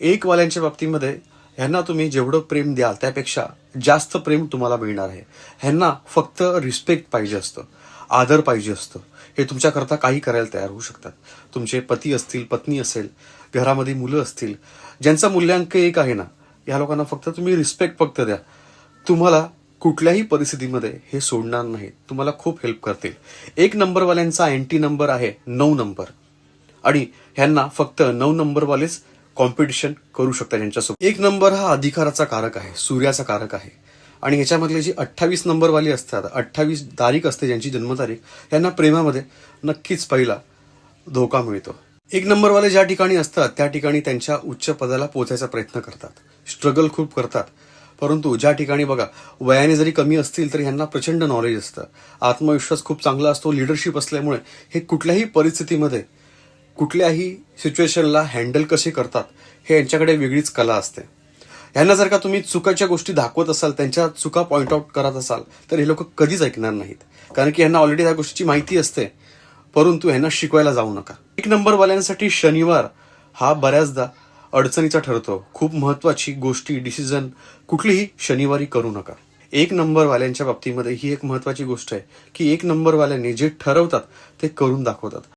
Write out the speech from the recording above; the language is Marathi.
एक वाल्यांच्या बाबतीमध्ये ह्यांना तुम्ही जेवढं प्रेम द्याल त्यापेक्षा जास्त प्रेम तुम्हाला मिळणार आहे. ह्यांना फक्त रिस्पेक्ट पाहिजे असतं. आदर पाहिजे असतं. हे तुमच्याकरता काही करायला तयार होऊ शकतात. तुमचे पती असतील पत्नी असेल घरामध्ये मुलं असतील ज्यांचा मूल्यांक एक आहे ना या लोकांना फक्त तुम्ही रिस्पेक्ट फक्त द्या. तुम्हाला कुठल्याही परिस्थितीमध्ये हे सोडणार नाही तुम्हाला खूप हेल्प करतील. एक नंबरवाल्यांचा अँटी नंबर आहे नऊ नंबर. आणि ह्यांना फक्त नऊ नंबरवालेच कॉम्पिटिशन करू शकता यांच्यासोबत. एक नंबर हा अधिकाराचा कारक आहे सूर्याचा कारक आहे. आणि याच्यामधले जी अठ्ठावीस नंबरवाली असतात अठ्ठावीस तारीख असते ज्यांची जन्मतारीख यांना प्रेमामध्ये नक्कीच पहिला धोका मिळतो. एक नंबरवाले ज्या ठिकाणी असतात त्या ठिकाणी त्यांच्या उच्च पदाला पोचायचा प्रयत्न करतात. स्ट्रगल खूप करतात. परंतु ज्या ठिकाणी बघा वयाने जरी कमी असतील तरी ह्यांना प्रचंड नॉलेज असतं. आत्मविश्वास खूप चांगला असतो लिडरशिप असल्यामुळे हे कुठल्याही परिस्थितीमध्ये कुठल्याही सिच्युएशनला हँडल कसे करतात हे यांच्याकडे वेगळीच कला असते. ह्यांना जर का तुम्ही चुकाच्या गोष्टी दाखवत असाल त्यांच्या चुका पॉईंट आउट करत असाल तर हे लोक कधीच ऐकणार नाहीत. कारण की ह्यांना ऑलरेडी त्या गोष्टीची माहिती असते परंतु ह्यांना शिकवायला जाऊ नका. एक नंबरवाल्यांसाठी शनिवार हा बऱ्याचदा अडचणीचा ठरतो. खूप महत्वाची गोष्टी डिसिजन कुठलीही शनिवारी करू नका. एक नंबरवाल्यांच्या बाबतीमध्ये ही एक महत्वाची गोष्ट आहे की एक नंबरवाल्याने जे ठरवतात ते करून दाखवतात.